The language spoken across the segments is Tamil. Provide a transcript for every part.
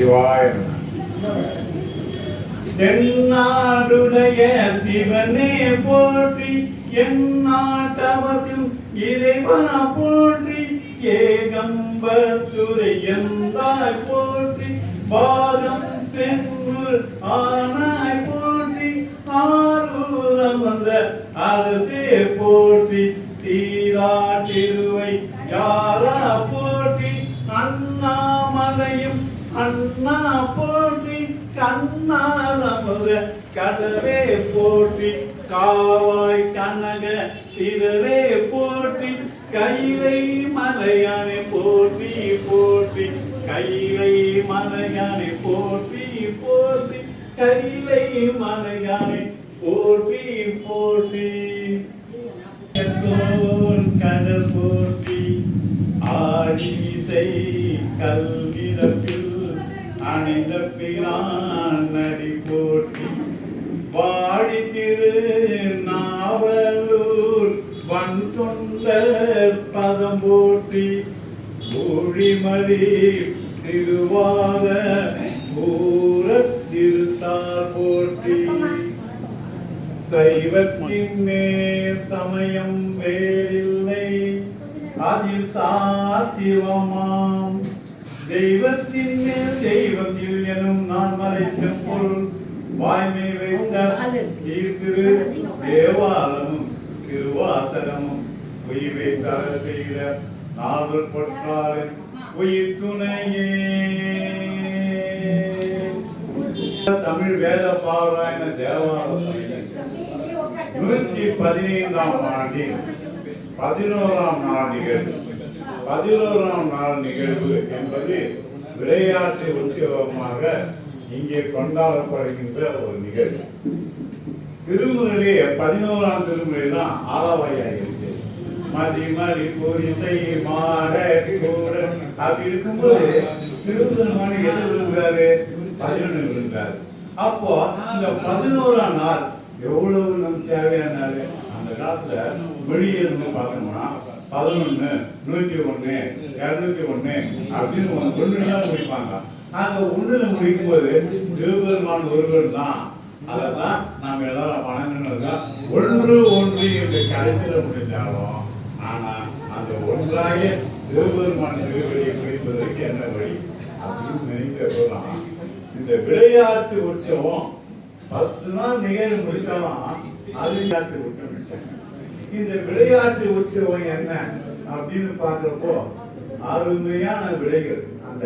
சிவாய தென்னாடுடைய சிவனே போற்றி என் நாட்டவர்கள் இறைவா போற்றி ஏகம்பத்துரை எந்தாய் போற்றி பாதம் தென்னூர் ஆனாய் போற்றி ஆரூரம் வந்த அரசே போற்றி சீராட்டிருவை யாரா போற்றி அண்ணா அண்ணா போற்றி கண்ணாலமுக கடவே போற்றி காவாய் கனக திரவே போற்றி கைலை மலையானை போற்றி போற்றி கைலை மலையானை போற்றி போற்றி கைலை மலையானை போற்றி போற்றி தோல் கடல் போற்றி ஆடிசை கல்விரப்பில் அணிந்த பிரான் நதி போட்டி. வாடி திரு நாவலூர் வன் தொண்டர் பதம் போட்டி. ஊழிமலி திருவாத ஊர திருத்தார் போட்டி. சைவத்தின் மே சமயம் வேறில்லை. அதில் சாத்திவமாம் தெய்வத்தின் மேல் தெய்வம் இல் எனும் நான் மறை செம்பொருள் வாய்மை வைத்த தீர்த்திரு தேவாலமும் திருவாசகமும் உயிரை தர செய்த நாவல் பொற்றாளின் உயிர் துணையே. தமிழ் வேத பாராயண தேவார சமயம் நூற்றி பதினைந்தாம் ஆண்டில் பதினோராம் நிகழ்வு. பதினோராம் நாள் நிகழ்வு என்பது விளையாட்டு உற்சவமாக இங்கே கொண்டாடப்படுகின்ற ஒரு நிகழ்வு. திருமுறையிலே பதினோராம் திருமுறை தான் ஆலவாயாக இருக்கு மதி மதி இசை மாட கூட அப்படி இருக்கும்போது சிறுபெருமான எது விரும்புகிறாரு? பதினொன்று விரும்புகிறாரு. அப்போ இந்த பதினோராம் நாள் எவ்வளவு நமக்கு தேவையான நாள்? அந்த காலத்துல வெளியிருந்து பார்த்தோம்னா பதினொன்னு நூத்தி ஒண்ணு இருநூத்தி ஒண்ணு அப்படின்னு ஒண்ணு முடிப்பாங்க. அந்த ஒண்ணுல முடிக்கும் போது சிவபெருமான் ஒருவர் தான். அதான் நாம எல்லாரும் வணங்கினதா ஒன்று ஒன்று என்று கடைசியில முடிஞ்சாலும் ஆனா அந்த ஒன்றாக சிவபெருமான் திருவடியை குறிப்பதற்கு என்ன வழி? அப்படின்னு நினைக்க போலாம் இந்த விளையாட்டு உற்சவம் பத்து நாள் நிகழ்வு முடிச்சாலும் அது விளையாட்டு உற்சவம் இந்த விளையாட்டு உற்சவம் என்ன அப்படின்னு பார்க்கிறப்போ அருமையான விடைகள். அந்த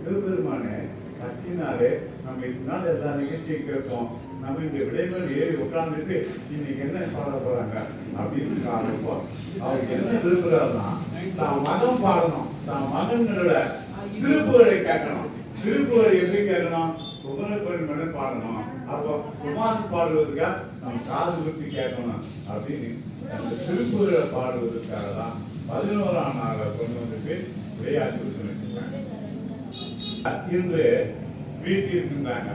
சிவபெருமானே கசினாலே நம்ம இதனால நாள் எல்லா நிகழ்ச்சியும் கேட்போம். நம்ம இந்த விடைகள் ஏறி உட்கார்ந்துட்டு இன்னைக்கு என்ன பாட போறாங்க அப்படின்னு காரணப்போ அவருக்கு என்ன விரும்புகிறாருன்னா தான் மகன் பாடணும். தான் மகன்களோட திருப்புகழை கேட்கணும். திருப்புகழை எப்படி கேட்கணும்? குமரப்பெண் மகன் பாடணும். அப்போ குமார் பாடுவதற்காக நம்ம காது குத்தி கேட்கணும் அப்படின்னு அந்த திருப்புகழை பாடுவதற்காக தான் பதினோராம் நாளை கொண்டு வந்துட்டு விளையாட்டு வச்சிருக்காங்க. இன்று வீட்டில் இருக்கின்றாங்க.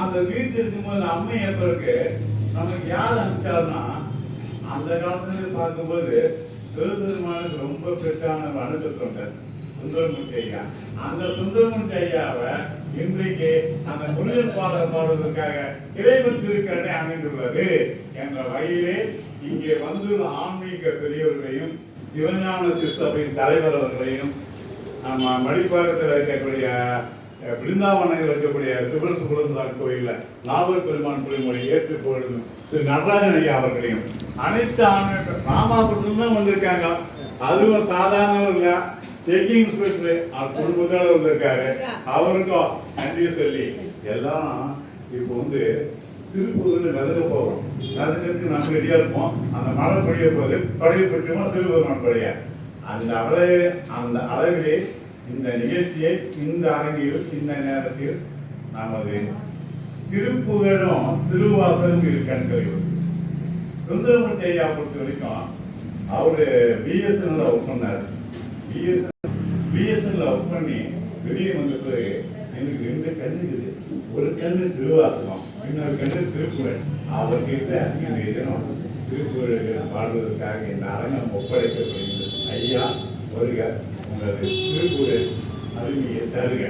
அந்த வீட்டில் இருக்கும்போது அம்மை எப்பருக்கு நமக்கு யார் அனுப்பிச்சாருன்னா அந்த காலத்துல பார்க்கும்போது சிவபெருமானுக்கு ரொம்ப பெற்றான அனுப்ப சுந்தரமூர்த்தி ஐயா அந்த சுந்தரமூர்த்தி ஐயாவை இன்றைக்கு அந்த முருகன் பாடல் பாடுவதற்காக இறைவன் அமைந்துள்ளது என்ற வகையிலே இங்கே வந்துள்ள ஆன்மீக பெரியவர்களையும் சிவஞான சிற்சபையின் தலைவர் அவர்களையும் நம்ம மடிப்பாக்கத்தில் இருக்கக்கூடிய அஹ், பிருந்தாவனத்தில் இருக்கக்கூடிய சிவன் சுகுலந்தான் கோயிலில் நாவல் பெருமான் புலிமொழி ஏற்று போயிடும் திரு நடராஜன் ஐயா அவர்களையும் அனைத்து ஆன்மீக ராமாபுரத்துலேருந்து வந்திருக்காங்க. அதுவும் சாதாரண இல்லை. செக்கிங் இன்ஸ்பெக்டர் அவர் குடும்பத்தோட வந்திருக்காரு. அவருக்கும் நன்றி சொல்லி எல்லாம் இப்போ வந்து திருப்பூர்ல நதுக்க போவோம் நதுக்கிறதுக்கு நம்ம ரெடியா இருப்போம் அந்த மழை பொழிய போது பழைய பட்சமா சிவபெருமான் பழைய. அந்த அளவு அந்த அளவிலே இந்த நிகழ்ச்சியை இந்த அரங்கில் இந்த நேரத்தில் நமது திருப்புகழும் திருவாசலும் இரு கண்களில் சுந்தரமூர்த்தி ஐயா பொறுத்த வரைக்கும் அவரு பிஎஸ்என்எல் ஒர்க் பண்ணாரு. பிஎஸ்என் பிஎஸ்என்எல் ஒர்க் பண்ணி வெளியே வந்த பிறகு எனக்கு ரெண்டு கண்ணு இருக்குது. ஒரு கண்ணு திருவாசகம் இன்னொரு கண்ணு திருக்குறள். அவர்கிட்ட இன்றைய தினம் திருக்குறள் பாடுவதற்காக இந்த அரங்கம் ஒப்படைக்கப்படுகிறது. ஐயா வருக உங்களது திருக்குறள் அருமையை தருக.